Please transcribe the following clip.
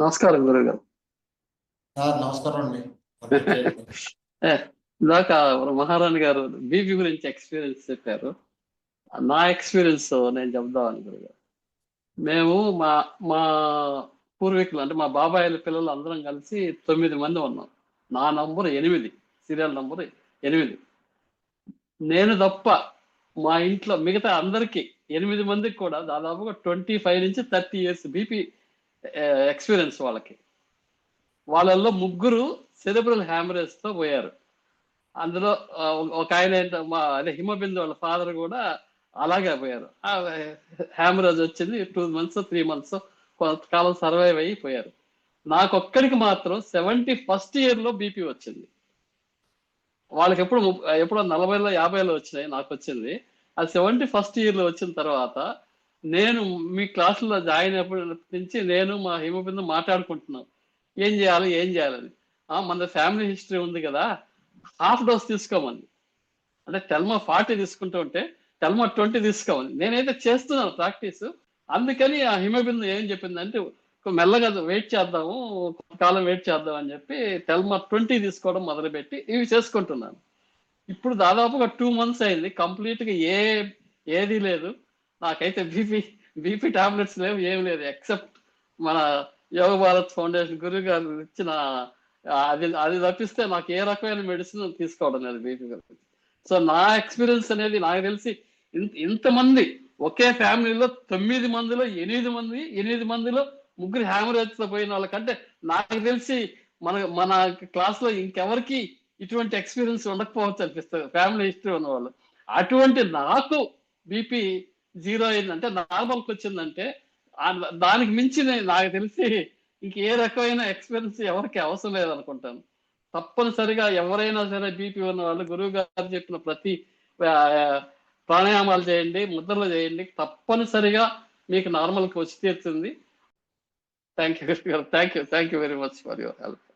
నమస్కారం గురువు గారు నమస్కారం అండి. ఇందాక మహారాణి గారు బీపీ గురించి ఎక్స్పీరియన్స్ చెప్పారు. నా ఎక్స్పీరియన్స్ నేను చెప్దామని గురువు గారు మేము మా మా పూర్వీకులు అంటే మా బాబాయిల పిల్లలు అందరం కలిసి తొమ్మిది మంది ఉన్నాం. నా నంబర్ ఎనిమిది సీరియల్ నంబర్ ఎనిమిది. నేను తప్ప మా ఇంట్లో మిగతా అందరికీ ఎనిమిది మందికి కూడా దాదాపుగా ట్వంటీ ఫైవ్ నుంచి థర్టీ ఇయర్స్ బీపీ ఎక్స్పీరియన్స్ వాళ్ళకి. వాళ్ళల్లో ముగ్గురు సెరెబ్రల్ హ్యామరేజ్తో పోయారు. అందులో ఒక ఆయన మా అదే హిమబిందు వాళ్ళ ఫాదర్ కూడా అలాగే పోయారు. హ్యామరేజ్ వచ్చింది టూ మంత్స్ త్రీ మంత్స్ కొంతకాలం సర్వైవ్ అయ్యి పోయారు. నాకొక్కడికి మాత్రం సెవెంటీ ఫస్ట్ ఇయర్లో బీపీ వచ్చింది. వాళ్ళకి ఎప్పుడు ఎప్పుడో నలభైలో యాభైలో వచ్చినాయి నాకు వచ్చింది. అది సెవెంటీ ఫస్ట్ ఇయర్లో వచ్చిన తర్వాత నేను మీ క్లాసులో జాయిన్ అయినప్పుడు నుంచి నేను మా హిమబిందు మాట్లాడుకుంటున్నాం. ఏం చేయాలి ఏం చేయాలని మన ఫ్యామిలీ హిస్టరీ ఉంది కదా హాఫ్ డోస్ తీసుకోమని. అంటే టెల్మా ఫార్టీ తీసుకుంటూ ఉంటే టెల్మా ట్వంటీ తీసుకోమని. నేనైతే చేస్తున్నాను ప్రాక్టీస్. అందుకని ఆ హిమబిందు ఏం చెప్పిందంటే ఒక మెల్లగా వెయిట్ చేద్దాము కాలం వెయిట్ చేద్దాం అని చెప్పి టెల్మా ట్వంటీ తీసుకోవడం మొదలుపెట్టి ఇవి చేసుకుంటున్నాను. ఇప్పుడు దాదాపుగా టూ మంత్స్ అయింది. కంప్లీట్గా ఏ ఏది లేదు. నాకైతే బీపీ బీపీ టాబ్లెట్స్ లేవు ఏం లేదు ఎక్సెప్ట్ మన యోగ భారత్ ఫౌండేషన్ గురువు గారు ఇచ్చిన అది అది తప్పిస్తే నాకు ఏ రకమైన మెడిసిన్ తీసుకోవడం లేదు బీపీ గురించి. సో నా ఎక్స్పీరియన్స్ అనేది నాకు తెలిసి ఇంత ఇంతమంది ఒకే ఫ్యామిలీలో తొమ్మిది మందిలో ఎనిమిది మంది ఎనిమిది మందిలో ముగ్గురు హ్యామరేజ్ పోయిన వాళ్ళకంటే నాకు తెలిసి మన మన క్లాస్లో ఇంకెవరికి ఇటువంటి ఎక్స్పీరియన్స్ ఉండకపోవచ్చు అనిపిస్తుంది. ఫ్యామిలీ హిస్టరీ ఉన్న వాళ్ళు అటువంటి నాకు బీపీ జీరో అయిందంటే నార్మల్కి వచ్చిందంటే దానికి మించి నాకు తెలిసి ఇంక ఏ రకమైన ఎక్స్పీరియన్స్ ఎవరికి అవసరం లేదనుకుంటాను తప్పనిసరిగా ఎవరైనా సరే బీపీ ఉన్న వాళ్ళు గురువు గారు చెప్పిన ప్రతి ప్రాణాయామాలు చేయండి ముద్రలు చేయండి తప్పనిసరిగా మీకు నార్మల్కి వచ్చి తీరుతుంది. Thank you thank you thank you very much for your help